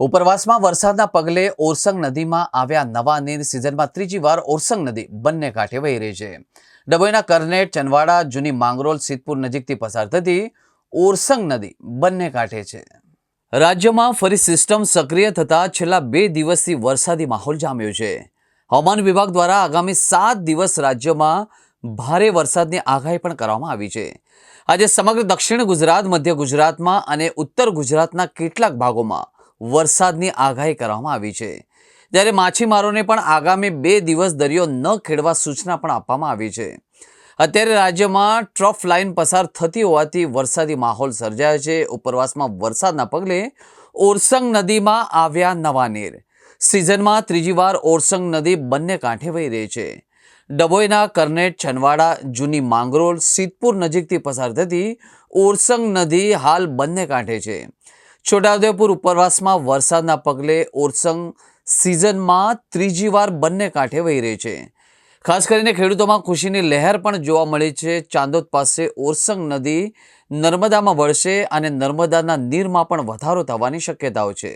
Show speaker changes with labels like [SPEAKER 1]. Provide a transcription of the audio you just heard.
[SPEAKER 1] ઉપરવાસમાં વરસાદના પગલે ઓરસંગ નદીમાં આવ્યા નવા નીર સિઝનમાં ત્રીજી વાર ઓરસંગ નદી બંને કાંઠે વહી રહી છે. ડભોઈના કરનેટ ચનવાડા જૂની માંગરોલ, સિદ્ધપુર નજીકથી પસાર થતી ઓરસંગ નદી બંને કાંઠે છે. રાજ્યમાં ફરી સિસ્ટમ સક્રિય થતાં છેલ્લા બે દિવસથી વરસાદી માહોલ જામ્યો છે. હવામાન વિભાગ દ્વારા આગામી સાત દિવસ રાજ્યમાં ભારે વરસાદની આગાહી પણ કરવામાં આવી છે. આજે સમગ્ર દક્ષિણ ગુજરાત, મધ્ય ગુજરાતમાં અને ઉત્તર ગુજરાતના કેટલાક ભાગોમાં વરસાદની આગાહી કરવામાં આવી છે. જ્યારે માછીમારોને પણ આગામી બે દિવસ દરિયો ન ખેડવા સૂચના પણ આપવામાં આવી છે. અત્યારે રાજ્યમાં ટ્રફ લાઇન પસાર થતી હોવાથી વરસાદી માહોલ સર્જાયો છે. ઉપરવાસમાં વરસાદના પગલે ઓરસંગ નદીમાં આવ્યા નવા નીર. સિઝનમાં ત્રીજી વાર ઓરસંગ નદી બંને કાંઠે વહી રહી છે. ડભોઈના કરનેટ છનવાડા જૂની માંગરોળ, સિદ્ધપુર નજીકથી પસાર થતી ઓરસંગ નદી હાલ બંને કાંઠે છે. છોટાઉદેપુર ઉપરવાસમાં વરસાદના પગલે ઓરસંગ સિઝનમાં ત્રીજી વાર બંને કાંઠે વહી રહી છે. ખાસ કરીને ખેડૂતોમાં ખુશીની લહેર પણ જોવા મળી છે. ચાંદોદ પાસે ઓરસંગ નદી નર્મદામાં વળશે અને નર્મદાના નીરમાં પણ વધારો થવાની શક્યતાઓ છે.